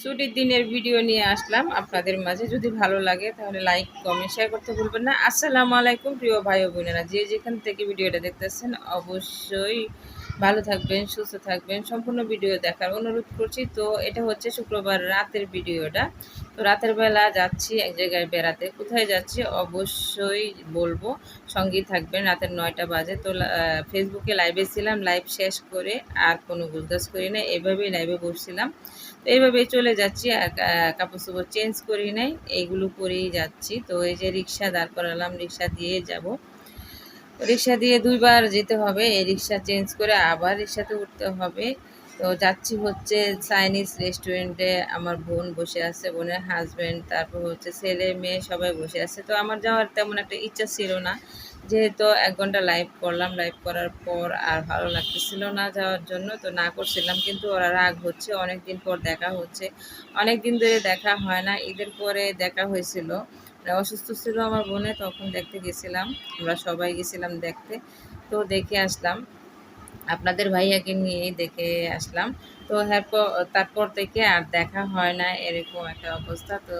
ছুটির দিনের ভিডিও নিয়ে আসলাম আপনাদের মাঝে। যদি ভালো লাগে তাহলে লাইক কমেন্ট শেয়ার করতে ভুলবেন না। আসসালামু আলাইকুম প্রিয় ভাই বোনেরা। যে যেখান থেকে ভিডিওটা দেখতেছেন অবশ্যই ভালো থাকবেন, সুস্থ থাকবেন, সম্পূর্ণ ভিডিও দেখার অনুরোধ করছি। তো এটা হচ্ছে শুক্রবার রাতের ভিডিওটা তো রাতের বেলা যাচ্ছি এক জায়গায় বেড়াতে। কোথায় যাচ্ছি অবশ্যই বলব সঙ্গী থাকবেন। রাতের নয়টা বাজে। তো ফেসবুকে লাইভে ছিলাম লাইভ শেষ করে আর কোনো গুজগাছ করি না এভাবেই লাইভে বসছিলাম। তো এইভাবে চলে যাচ্ছি। কাপড় চোপড় চেঞ্জ করি নাই। এইগুলো করেই যাচ্ছি। তো এই যে রিক্সা দাঁড় করালাম, রিক্সা দিয়ে যাব। রিক্সা দিয়ে দুইবার যেতে হবে। এই রিক্সা চেঞ্জ করে আবার রিক্সাতে উঠতে হবে। তো যাচ্ছি হচ্ছে চাইনিজ রেস্টুরেন্টে। আমার বোন বসে আছে, বোনের হাজব্যান্ড তারপর হচ্ছে ছেলে মেয়ে সবাই বসে আছে। তো আমার যাওয়ার তেমন একটা ইচ্ছা ছিল না। যেহেতু এক ঘণ্টা লাইভ করলাম লাইভ করার পর আর ভালো লাগতেছিল না যাওয়ার জন্য। তো না করছিলাম, কিন্তু ওরা রাগ হচ্ছে। অনেক দিন পর দেখা হচ্ছে। অনেক দিন ধরে দেখা হয় না। ঈদের পরে দেখা হয়েছিল। অসুস্থ ছিল আমার বোনে, তখন দেখতে গেছিলাম। আমরা সবাই গেছিলাম দেখতে। তো দেখে আসলাম। আপনাদের ভাইয়াকে নিয়েই দেখে আসলাম। তো এরপর, তারপর থেকে আর দেখা হয় না, এরকম একটা অবস্থা। তো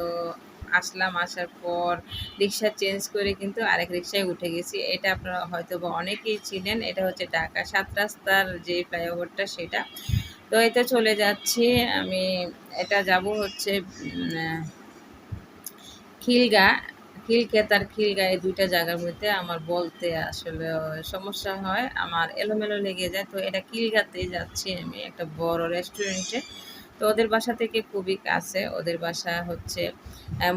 আসলাম, আসার পর রিক্সা চেঞ্জ করে কিন্তু আরেক রিক্সায় উঠে গেছি। এটা আপনারা হয়তো বা অনেকেই ছিলেন এটা হচ্ছে ঢাকা সাত রাস্তার যে ফ্লাইওভারটা, সেটা। তো এতে চলে যাচ্ছি। আমি, এটা যাব হচ্ছে খিলগা খিলক্ষেত আর খিলগা এই দুইটা জায়গার মধ্যে আমার বলতে আসলে সমস্যা হয়। আমার এলোমেলো লেগে যায়। তো এটা খিলগাতেই যাচ্ছি আমি একটা বড় রেস্টুরেন্টে তো ওদের বাসা থেকে খুবই কাছে। ওদের বাসা হচ্ছে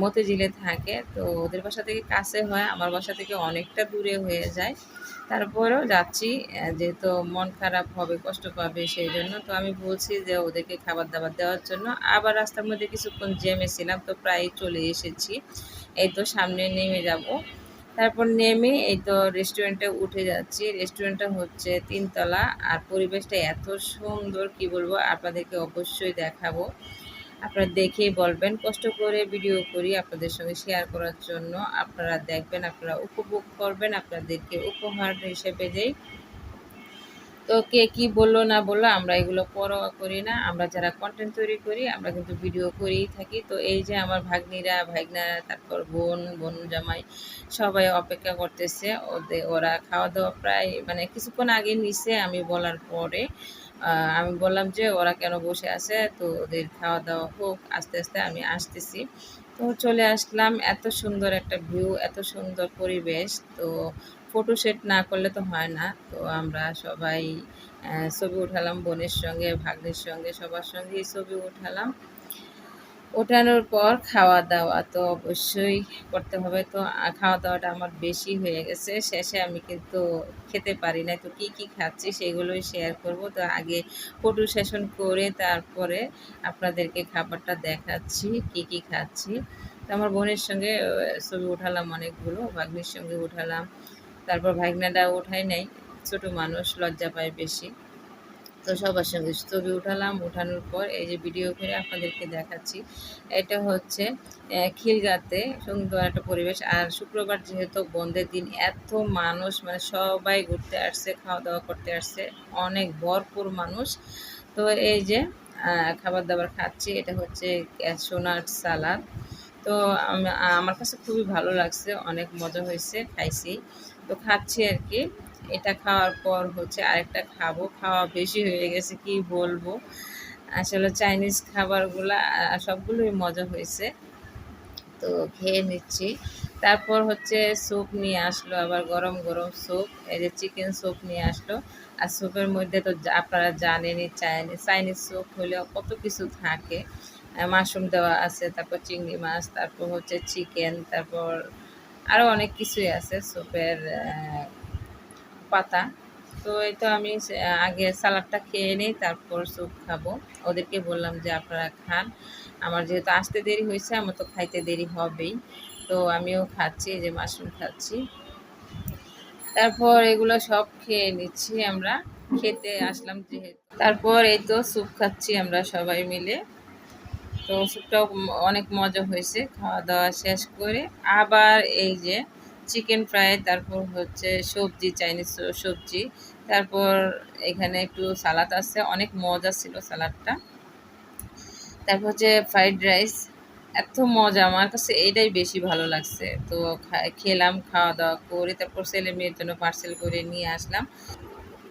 মতিঝিলে থাকে। তো ওদের বাসা থেকে কাছে হয়। আমার বাসা থেকে অনেকটা দূরে হয়ে যায়। তারপরেও যাচ্ছি যেহেতু মন খারাপ হবে, কষ্ট পাবে সেই জন্য। তো আমি বলছি যে ওদেরকে খাবার দাবার দেওয়ার জন্য। আবার রাস্তার মধ্যে কিছুক্ষণ জেমে ছিলাম, তো প্রায় চলে এসেছি। এই তো সামনে নেমে যাব। তারপর নেমে এই তো রেস্টুরেন্টে উঠে যাচ্ছি। রেস্টুরেন্টটা হচ্ছে তিনতলা। আর পরিবেশটা এত সুন্দর, কি বলব, আপনাদেরকে অবশ্যই দেখাবো। আপনারা দেখেই বলবেন, কষ্ট করে ভিডিও করি আপনাদের সঙ্গে শেয়ার করার জন্য। আপনারা দেখবেন, আপনারা উপভোগ করবেন, আপনাদেরকে উপহার হিসেবে দেই। তো কে কি বলল না বলল, আমরা এগুলো পরোয়া করি না। আমরা যারা কন্টেন্ট তৈরি করি, আমরা কিন্তু ভিডিও করেই থাকি। তো এই যে আমার ভাগ্নিরা ভাগ্নারা তারপর বোন বোন জামাই সবাই অপেক্ষা করতেছে। ওদের, ওরা খাওয়া দাওয়া প্রায় মানে কিছুক্ষণ আগে নিছে আমি বলার পরে। আমি বললাম যে ওরা কেন বসে আছে? তো ওদের খাওয়া দাওয়া হোক, আস্তে আস্তে আমি আসতেছি। তো চলে আসলাম। এত সুন্দর একটা ভিউ এত সুন্দর পরিবেশ। তো ফটো সেট না করলে তো হয় না। তো আমরা সবাই ছবি উঠালাম, বোনের সঙ্গে, ভাগ্নের সঙ্গে, সবার সঙ্গেই ছবি উঠালাম। ওঠানোর পর খাওয়া দাওয়া তো অবশ্যই করতে হবে। তো খাওয়া দাওয়াটা আমার বেশি হয়ে গেছে। শেষে আমি কিন্তু খেতে পারি না তো, কি কি খাচ্ছি সেগুলোই শেয়ার করব। তো, আগে ফটো সেশন করে তারপরে আপনাদেরকে খাবারটা দেখাচ্ছি, কি কি খাচ্ছি। তো, আমার বোনের সঙ্গে ছবি উঠালাম অনেকগুলো, ভাগ্নির সঙ্গে উঠালাম। তারপর ভাগনাটা ওঠাই নাই। ছোটো মানুষ, লজ্জা পায় বেশি। তো সবার সঙ্গে ছবি উঠালাম, উঠানোর পর এই যে ভিডিও করে আপনাদেরকে দেখাচ্ছি। এটা হচ্ছে খিলগাতে সুন্দর একটা পরিবেশ। আর শুক্রবার যেহেতু বন্ধের দিন, এত মানুষ মানে সবাই ঘুরতে আসছে খাওয়া দাওয়া করতে আসছে, অনেক ভরপুর মানুষ। তো এই যে খাবার দাবার খাচ্ছি, এটা হচ্ছে সোনার সালাদ। তো আমার কাছে খুবই ভালো লাগছে, অনেক মজা হয়েছে, খাইছি। তো খাচ্ছি আর কি। এটা খাওয়ার পর হচ্ছে আরেকটা খাব। খাওয়া বেশি হয়ে গেছে, কি বলব? আসলে চাইনিজ খাবারগুলা সবগুলোই মজা হয়েছে। তো খেয়ে নিচ্ছি। তারপর হচ্ছে স্যুপ নিয়ে আসলো আবার গরম গরম স্যুপ এই যে চিকেন স্যুপ নিয়ে আসলো। আর স্যুপের মধ্যে তো আপনারা জানেনই চাইনিজ চাইনিজ স্যুপ হলেও কত কিছু থাকে। মাশরুম দেওয়া আছে, তারপর চিংড়ি মাছ, তারপর হচ্ছে চিকেন তারপর আরও অনেক কিছুই আছে স্যুপের পাতা। তো এই তো আমি আগে সালাডটা খেয়ে নিই, তারপর স্যুপ খাব। ওদেরকে বললাম যে, আপনারা খান। আমার যেহেতু আসতে দেরি হয়েছে, আমার তো খাইতে দেরি হবেই। তো আমিও খাচ্ছি যে মাশরুম খাচ্ছি। তারপর এগুলো সব খেয়ে নিচ্ছি আমরা। খেতে আসলাম যেহেতু। তারপর এই তো স্যুপ খাচ্ছি আমরা সবাই মিলে। তো স্যুপটাও অনেক মজা হয়েছে, খাওয়া দাওয়া শেষ করে। আবার এই যে চিকেন ফ্রাই তারপর হচ্ছে সবজি চাইনিজ সবজি, তারপর এখানে একটু সালাদ আছে, অনেক মজা ছিল সালাদটা তারপর হচ্ছে ফ্রাইড রাইস এত মজা, আমার কাছে এইটাই বেশি ভালো লাগছে। তো খেলাম, খাওয়া দাওয়া করে, তারপর ছেলে মেয়ের জন্য পার্সেল করে নিয়ে আসলাম।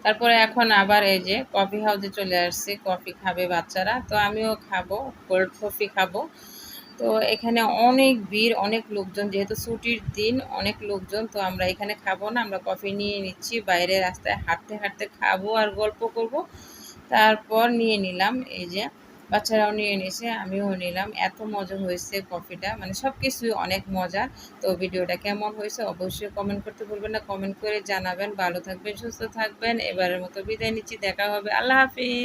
তারপরে এখন আবার এই যে কফি হাউসে চলে আসছি কফি খাবে বাচ্চারা, তো আমিও খাব কোল্ড কফি খাব। তো এখানে অনেক ভিড়, অনেক লোকজন। যেহেতু ছুটির দিন, অনেক লোকজন, তো আমরা এখানে খাব না। আমরা কফি নিয়ে নিচ্ছি, বাইরে রাস্তায় হাঁটতে হাঁটতে খাব আর গল্প করব। তারপর নিয়ে নিলাম, এই যে বাচ্চারাও নিয়ে নিয়েছে আমিও নিলাম। এত মজা হয়েছে কফিটা মানে সব কিছুই অনেক মজা। তো ভিডিওটা কেমন হয়েছে অবশ্যই কমেন্ট করতে ভুলবেন না। কমেন্ট করে জানাবেন। ভালো থাকবেন, সুস্থ থাকবেন। এবারের মতো বিদায় নিচ্ছি, দেখা হবে। আল্লাহ হাফিজ।